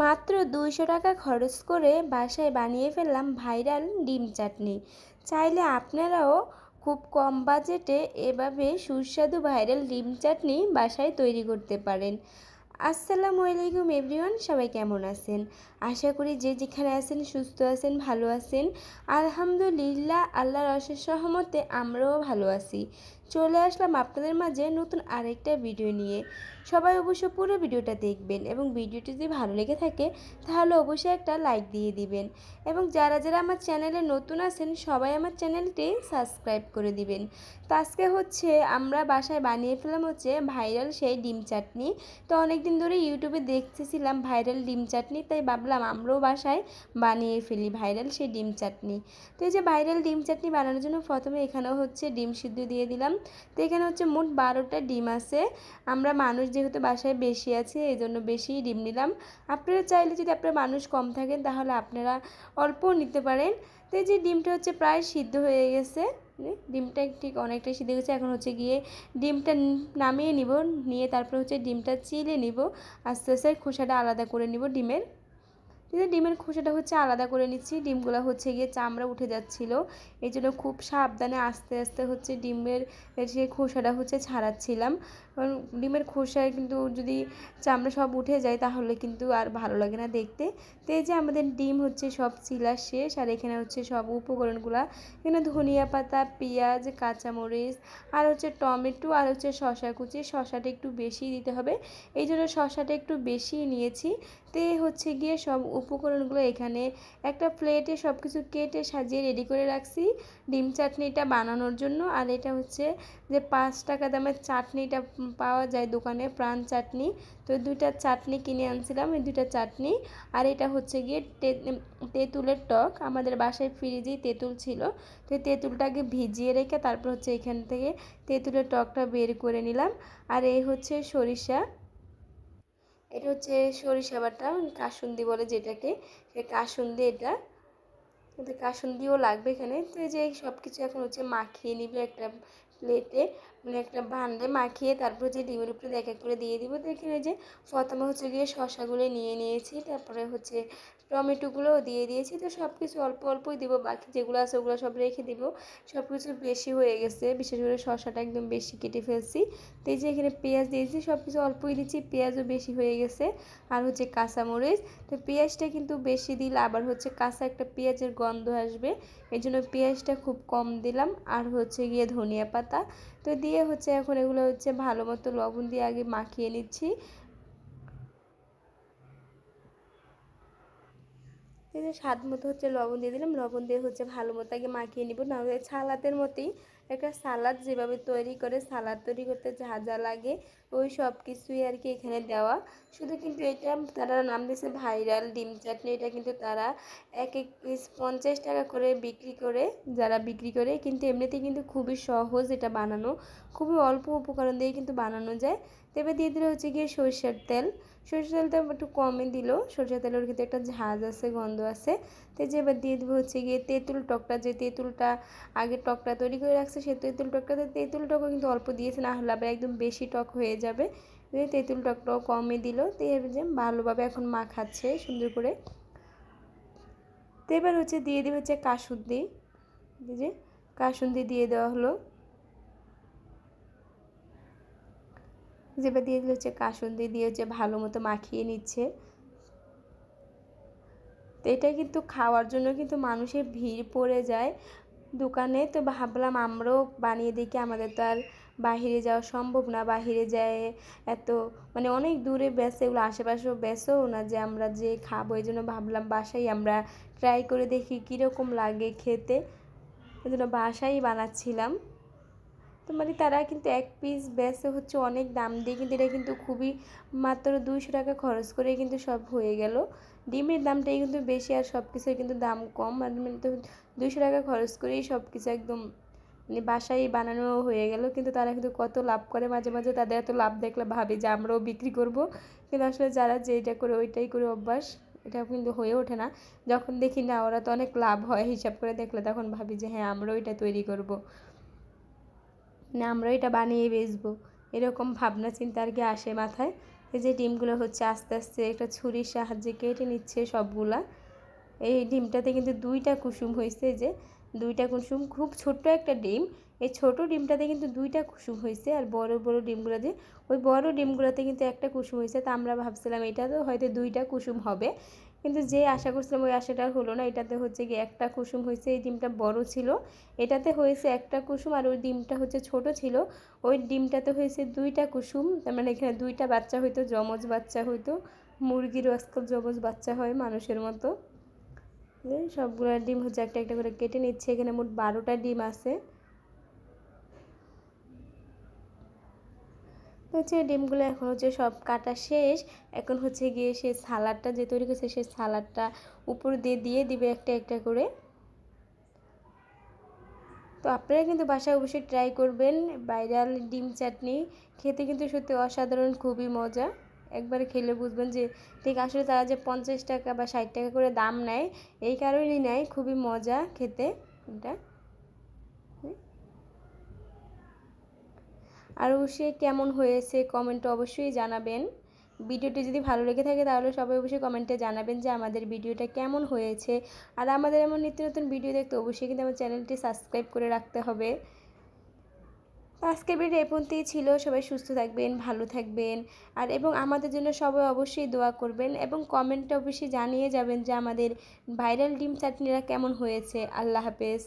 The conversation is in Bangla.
মাত্র দুইশো টাকা খরচ করে বাসায় বানিয়ে ফেললাম ভাইরাল ডিম চাটনি। চাইলে আপনারাও খুব কম বাজেটে এভাবে সুস্বাদু ভাইরাল ডিম চাটনি বাসায় তৈরি করতে পারেন। আসসালামু আলাইকুম এভরিওয়ান, সবাই কেমন আছেন? আশা করি যে যেখানে আছেন সুস্থ আছেন, ভালো আছেন। আলহামদুলিল্লাহ, আল্লাহর অশেষ সহমতে আমরাও ভালো আছি। চলে আসলাম আপনাদের মাঝে নতুন আরেকটা ভিডিও নিয়ে। সবাই অবশ্য পুরো ভিডিওটা দেখবেন এবং ভিডিওটি যদি ভালো লেগে থাকে, তাহলে অবশ্যই একটা লাইক দিয়ে দিবেন। এবং যারা যারা আমার চ্যানেলে নতুন আছেন, সবাই আমার চ্যানেলটি সাবস্ক্রাইব করে দিবেন। তো আজকে হচ্ছে আমরা বাসায় বানিয়ে ফেলাম হচ্ছে ভাইরাল সেই ডিম চাটনি। তো অনেক দিন ধরে ইউটিউবে দেখতেছিলাম ভাইরাল ডিম চাটনি, তাই ভাবলাম আমরাও বাসায় বানিয়ে ফেলি ভাইরাল সেই ডিম চাটনি। তো এই যে ভাইরাল ডিম চাটনি বানানোর জন্য প্রথমে এখানেও হচ্ছে ডিম সিদ্ধ দিয়ে দিলাম। তো এখানে হচ্ছে মোট বারোটা ডিম আছে। আমরা মানুষ যেহেতু বাসায় বেশি আছে, এই জন্য বেশি ডিম নিলাম। আপনারা চাইলে যদি আপনার মানুষ কম থাকেন, তাহলে আপনারা অল্প নিতে পারেন। তো এই যে ডিমটা হচ্ছে প্রায় সিদ্ধ হয়ে গেছে। ডিমটা ঠিক অনেকটাই সিদ্ধ গেছে এখন হচ্ছে গিয়ে ডিমটা নামিয়ে নিব। নিয়ে তারপর হচ্ছে ডিমটা চিলে নিব। আস্তে আস্তে খোসাটা আলাদা করে নিব ডিমের। কিন্তু ডিমের খোসাটা হচ্ছে আলাদা করে নিচ্ছি। ডিমগুলো হচ্ছে গিয়ে চামড়া উঠে যাচ্ছিল। এই জন্য খুব সাবধানে আস্তে আস্তে হচ্ছে ডিমের সেই খোসাটা হচ্ছে ছাড়াচ্ছিলাম। কারণ ডিমের খোসায় কিন্তু যদি চামড়া সব উঠে যায় তাহলে কিন্তু আর ভালো লাগে না দেখতে। তো এই যে আমাদের ডিম হচ্ছে সব চিলা শেষ, আর এখানে হচ্ছে সব উপকরণগুলো। এখানে ধনিয়া পাতা, পেঁয়াজ, কাঁচামরিচ, আর হচ্ছে টমেটো, আর হচ্ছে শশা কুচি। শশাটা একটু বেশি দিতে হবে। এই জন্য শশাটা একটু বেশি নিয়েছি। তে হচ্ছে গিয়ে সব উপকরণগুলো এখানে একটা প্লেটে সব কিছু কেটে সাজিয়ে রেডি করে রাখছি। ডিম চাটনিটা বানানোর জন্য। আর এটা হচ্ছে যে পাঁচ টাকা দামের চাটনিটা পাওয়া যায় দোকানে, প্রাণ চাটনি। তো দুইটা চাটনি কিনে আনছিলাম, এই দুইটা চাটনি। আর এটা হচ্ছে গিয়ে তেঁতুলের টক। আমাদের বাসায় ফ্রিজেই তেঁতুল ছিল। তো তেঁতুলটাকে ভিজিয়ে রেখে তারপর হচ্ছে এখান থেকে তেঁতুলের টকটা বের করে নিলাম। আর এই হচ্ছে সরিষা। এটা হচ্ছে সরিষা বাটা, কাসুন্দি বলে যেটাকে সে কাসুন্দি এটা। কিন্তু কাসুন্দিও লাগবে এখানে। তো এই যে সব কিছু এখন হচ্ছে মাখিয়ে নিবে একটা প্লেটে মানে একটা ভান্ডে মাখিয়ে তারপর যে ডিমের উপরে এক এক করে দিয়ে দিব। এখানে যে প্রথমে হচ্ছে গিয়ে শশাগুলো নিয়ে নিয়েছি, তারপরে হচ্ছে টমেটোগুলোও দিয়ে দিয়েছি। তো সব কিছু অল্প অল্পই দিব, বাকি যেগুলো আছে ওগুলো সব রেখে দিব। সব কিছু বেশি হয়ে গেছে, বিশেষ করে শশাটা একদম বেশি কেটে ফেলছি। তো এই যে এখানে পেঁয়াজ দিয়েছি সব কিছু অল্পই দিচ্ছি, পেঁয়াজও বেশি হয়ে গেছে। আর হচ্ছে কাঁচামরিচ, তো পেঁয়াজটা কিন্তু বেশি দিলে আবার হচ্ছে কাঁচা একটা পেঁয়াজের গন্ধ আসবে। এই জন্য পেঁয়াজটা খুব কম দিলাম। আর হচ্ছে গিয়ে ধনিয়া পাতা তো দিয়ে হচ্ছে এখন এগুলো হচ্ছে ভালো মতো লবণ দিয়ে আগে মাখিয়ে নিচ্ছি। যে স্বাদ মতো হচ্ছে লবণ দিয়ে দিলাম। লবণ দিয়ে হচ্ছে ভালো মতো আগে মাখিয়ে নিব। নাহলে সালাদের মতোই একটা সালাদ যেভাবে তৈরি করে, সালাদ তৈরি করতে যা যা লাগে, ওই সব কিছুই আর কি এখানে দেওয়া। শুধু কিন্তু এটা তারা নাম দিয়েছে ভাইরাল ডিম চাটনি। এটা কিন্তু তারা এক এক পিস পঞ্চাশ টাকা করে বিক্রি করে, যারা বিক্রি করে, কিন্তু এমনিতে কিন্তু খুবই সহজ এটা বানানো। খুবই অল্প উপকরণ দিয়ে কিন্তু বানানো যায়। তবে দিয়ে দিলে হচ্ছে গিয়ে সরষের তেল। সরষের তেলটা একটু কমই দিল। সরষের তেলের কিন্তু একটা ঝাঁজ আছে, গন্ধ আছে। তো যে এবার দিয়ে দেবো হচ্ছে গিয়ে তেঁতুল টকটা। যে তেঁতুলটা আগে টকটা তৈরি করে রাখছে, সে তেঁতুল টকটাতে তেঁতুল টকও কিন্তু অল্প দিয়েছে, না হলে আবার একদম বেশি টক হয়ে যাবে। তেঁতুল টকটাও কমই দিল। তো যে ভালোভাবে এখন মাখাচ্ছে সুন্দর করে। তো এবার হচ্ছে দিয়ে দেবে হচ্ছে কাসুন্দি যে কাসুন্দি দিয়ে দেওয়া হলো। যেবার দিয়ে হচ্ছে কাসুন্দি দিয়ে হচ্ছে ভালো মতো মাখিয়ে নিচ্ছে। তো এটা কিন্তু খাওয়ার জন্য কিন্তু মানুষের ভিড় পড়ে যায়। দোকানে তো ভাবলাম আমরাও বানিয়ে দেখি, আমাদের তো আর বাহিরে যাওয়া সম্ভব না। বাহিরে যায় এত মানে অনেক দূরে বেসে এগুলো আশেপাশেও বেসেও না যে আমরা যে খাব, এই জন্য ভাবলাম বাসায় আমরা ট্রাই করে দেখি কীরকম লাগে খেতে। ওই জন্য বাসায় বানাচ্ছিলাম। তো মানে তারা কিন্তু এক পিস বেসে হচ্ছে অনেক দাম দিয়ে কিন্তু এটা কিন্তু খুবই মাত্র দুইশো টাকা খরচ করে কিন্তু সব হয়ে গেল। ডিমের দামটাই কিন্তু বেশি আর সব কিছুর কিন্তু দাম কম। আর মানে তো দুইশো টাকা খরচ করেই সব কিছু একদম মানে বাসায় বানানো হয়ে গেল। কিন্তু তারা কিন্তু কত লাভ করে মাঝে মাঝে তাদের এত লাভ দেখলে ভাবে যে আমরাও বিক্রি করব। কিন্তু আসলে যারা যেটা করে ওইটাই করে অভ্যাস, এটা কিন্তু হয়ে ওঠে না। যখন দেখি না, ওরা তো অনেক লাভ হয় হিসাব করে দেখলে তখন ভাবি যে হ্যাঁ আমরাও এটা তৈরি করব। না, আমরা এটা বানিয়ে বেচবো। এরকম ভাবনা চিন্তা আর কি আসে মাথায়। এই যে ডিমগুলো হচ্ছে আস্তে আস্তে একটা ছুরির সাহায্যে কেটে নিচ্ছে সবগুলা। এই ডিমটাতে কিন্তু দুইটা কুসুম হয়েছে যে, দুইটা কুসুম, খুব ছোট্ট একটা ডিম। এই ছোট ডিমটাতে কিন্তু দুইটা কুসুম হয়েছে আর বড় বড় ডিমগুলোতে ওই বড় ডিমগুলোতে কিন্তু একটা কুসুম হয়েছে। তা আমরা ভাবছিলাম এটা তো হয়তো দুইটা কুসুম হবে। কিন্তু যে আশা করছিলাম ওই আশাটা হলো না, এটাতে হচ্ছে গিয়ে একটা কুসুম হয়েছে, এই ডিমটা বড় ছিল। এটাতে হয়েছে একটা কুসুম আর ওই ডিমটা হচ্ছে ছোট ছিল। ওই ডিমটাতে হয়েছে দুইটা কুসুম, তার মানে এখানে দুইটা বাচ্চা হইতো, যমজ বাচ্চা হইতো, মুরগিরও আজকাল যমজ বাচ্চা হয় মানুষের মতো। সবগুলো ডিম হচ্ছে একটা একটা করে কেটে নিচ্ছে, এখানে মোট বারোটা ডিম আছে। হচ্ছে ডিমগুলো এখন হচ্ছে সব কাটা শেষ। এখন হচ্ছে গিয়ে সে সালাডটা যে তৈরি করছে, সেই সালাডটা উপর দিয়ে দিয়ে দিবে একটা একটা করে। তো আপনারা কিন্তু বাসায় অবশ্যই ট্রাই করবেন। ভাইরাল ডিম চাটনি খেতে কিন্তু সত্যি অসাধারণ, খুবই মজা। একবার খেলে বুঝবেন যে ঠিক আসলে তারা যে পঞ্চাশ টাকা বা ষাট টাকা করে দাম নেয়, এই কারণেই নেয়, খুবই মজা খেতে এটা। আর অবশ্যই কেমন হয়েছে কমেন্টে অবশ্যই জানাবেন। ভিডিওটি যদি ভালো লেগে থাকে তাহলে সবাই অবশ্যই কমেন্টে জানাবেন যে আমাদের ভিডিওটা কেমন হয়েছে। আর আমাদের এমন নিত্য নতুন ভিডিও দেখতে অবশ্যই কিন্তু আমার চ্যানেলটি সাবস্ক্রাইব করে রাখতে হবে। আজকের ভিডিও এ পর্যন্তই ছিল। সবাই সুস্থ থাকবেন, ভালো থাকবেন। আর এবং আমাদের জন্য সবাই অবশ্যই দোয়া করবেন এবং কমেন্টে অবশ্যই জানিয়ে যাবেন যে আমাদের ভাইরাল ডিম চাটনিরা কেমন হয়েছে। আল্লাহ হাফেজ।